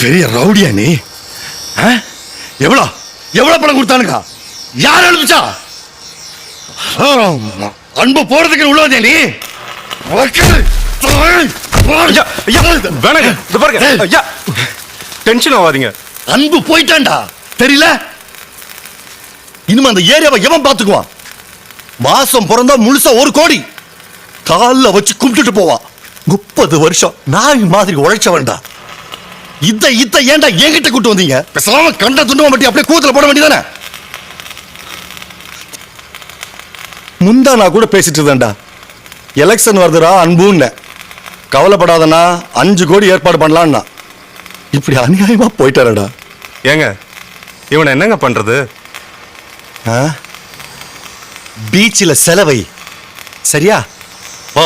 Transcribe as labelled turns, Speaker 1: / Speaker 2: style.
Speaker 1: பெரிய ரவுடியா நீ? எவ்வளோ? எவ்வளோ பணம் கொடுத்தானுங்க யார் அனுப்பிச்சா. அன்பு போறதுக்கு உள்ள வந்தே நீ?
Speaker 2: டென்ஷன் ஆகாதீங்க.
Speaker 1: அன்பு போயிட்டான்டா. தெரியல? இனிமே அந்த ஏரியாவை எவன் பார்த்துக்குவான் மாசம் பிறந்தா முழுசா ஒரு கோடி. கால்ல வச்சு கும்பிட்டுட்டு போவான் முப்பது வருஷம் நாய் மாதிரி உழைச்சவன்டா இத்த இத்த ஏன்டா என்கிட்ட கூட்டு வந்தீங்க? பேசாம கண்ட துண்டுவ மட்டும் அப்படியே கூத்துல போட வேண்டியதானே? முந்தா நான் கூட பேசிட்டு இருந்தேன்டா. எலெக்ஷன் வருதுடா அன்புன்னு. கவலைப்படாதண்ணா அஞ்சு கோடி ஏற்பாடு பண்ணலான்னா. இப்படி அநியாயமா போயிட்டாரடா.
Speaker 2: ஏங்க இவனை என்னங்க பண்றது?
Speaker 1: பீச்சில் செலவை. சரியா? போ